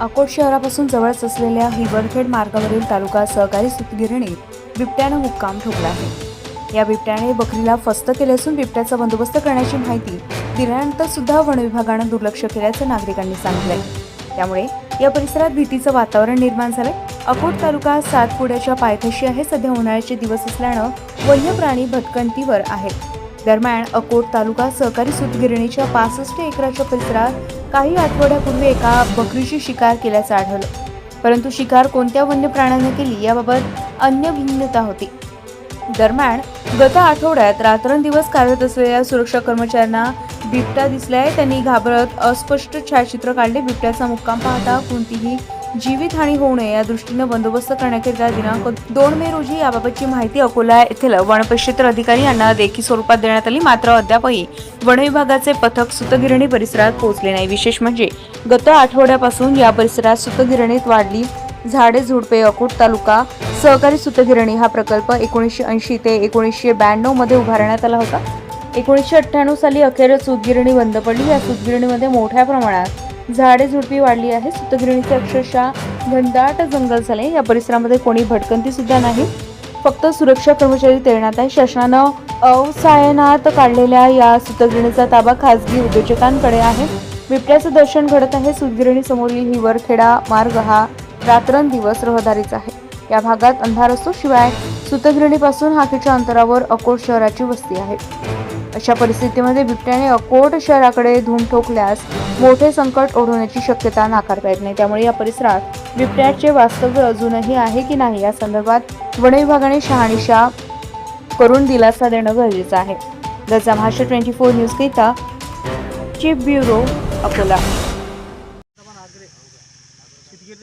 अकोट शहरापासून जवळच असलेल्या हिवरखेड मार्गावरील तालुका सहकारी सुतगिरणीत बिबट्यानं मुक्काम ठोकला आहे. या बिबट्याने बकरीला फस्त केले असून बिबट्याचा बंदोबस्त करण्याची माहिती दिल्यानंतर सुद्धा वन विभागानं दुर्लक्ष केल्याचं नागरिकांनी सांगितलंय. त्यामुळे या परिसरात भीतीचं वातावरण निर्माण झालंय. अकोट तालुका सातपुड्याच्या पायथ्याशी आहे. सध्या उन्हाळ्याचे दिवस असल्यानं वन्य प्राणी भटकंतीवर आहेत. दरम्यान अकोट तालुका सहकारी सूतगिरणीच्या पासष्ट एकराच्या परिसरात काही आठवड्यापूर्वी एका बकरीची शिकार केल्याचं आढळलं. परंतु शिकार कोणत्या वन्य प्राण्याने केली याबाबत अन्य भिन्नता होती. दरम्यान गत आठवड्यात रात्रंदिवस कार्यरत असलेल्या सुरक्षा कर्मचाऱ्यांना बिबट्या दिसलाय त्यांनी घाबरत अस्पष्ट छायाचित्र काढले. बिबट्याचा मुक्काम पाहता कोणतीही जीवितहानी होऊ नये या दृष्टीनं बंदोबस्त करण्याकरिता दिनांक दोन मे रोजी याबाबतची माहिती अकोला येथील वनपक्षेत्र अधिकारी यांना लेखी स्वरूपात देण्यात आली. मात्र अद्यापही वन विभागाचे पथक सुतगिरणी परिसरात पोहोचले नाही. विशेष म्हणजे गत आठवड्यापासून या परिसरात सुतगिरणीत वाढली. झाडे झुडपे अकोट तालुका सहकारी सुतगिरणी हा प्रकल्प एकोणीसशे ऐंशी ते एकोणीसशे ब्याण्णवमध्ये उभारण्यात आला होता. एकोणीसशे अठ्ठ्याण्णव साली अखेर सूतगिरणी बंद पडली. या सूतगिरणीमध्ये मोठ्या प्रमाणात झाडे झुडपी वाढली आहे सूतगिरणीचे अक्षरशः घनदाट जंगल झाले. या परिसरामध्ये कोणी भटकंती सुद्धा नाही. फक्त सुरक्षा कर्मचारी तैनात आहे शासनानं अवसायनात काढलेल्या या सूतगिरणीचा ताबा खासगी उद्योजकांकडे आहे. बिबट्याचं दर्शन घडत आहे. सूतगिरणी समोरील हिवरखेडा मार्ग हा रात्रंदिवस रहदारीचा आहे. या भागात अंधार असतो. शिवाय सूतगिरणीपासून हाकीच्या अंतरावर अकोट शहराची वस्ती आहे. अशा परिस्थितीमध्ये बिबट्याने अकोट शहराकडे धूम ठोकल्यास मोठे संकट ओढवण्याची शक्यता नाकारता येत नाही. त्यामुळे या परिसरात बिबट्याचे वास्तव्य अजूनही आहे की नाही या संदर्भात वन विभागाने शहानिशा करून दिलासा देणं गरजेचं आहे. गजा महाराष्ट्र ट्वेंटी फोर न्यूजकरिता चीफ ब्युरो अकोला. दमान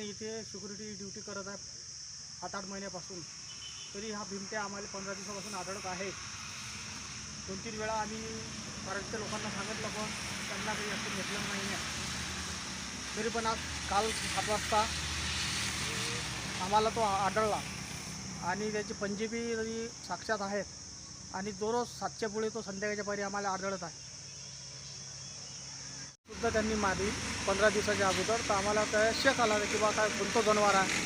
इथे सिक्युरिटी ड्युटी करत आहे आठ महिन्यापासून. तरी हा भिमट्या आम्हाला पंधरा दिवसापासून आढळत आहे. दोन तीन वेळा आम्ही परतच्या लोकांना सांगितलं पण त्यांना काही असं घेतलं नाही आहे. तरी पण आज काल सात वाजता आम्हाला तो आढळला. आणि त्याची पंजेबी तरी साक्षात आहेत. आणि दररोज सातच्या पुढे तो संध्याकाळच्या पारी आम्हाला आढळत आहे. सुद्धा त्यांनी मारली पंधरा दिवसाच्या अगोदर. तर आम्हाला काय शेक आला की बा काय कोणतं जनावर आहे.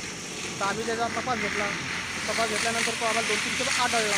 तर आम्ही त्याचा तपास घेतला. तपास घेतल्यानंतर तो आम्हाला दोन तीन किलो आढळला.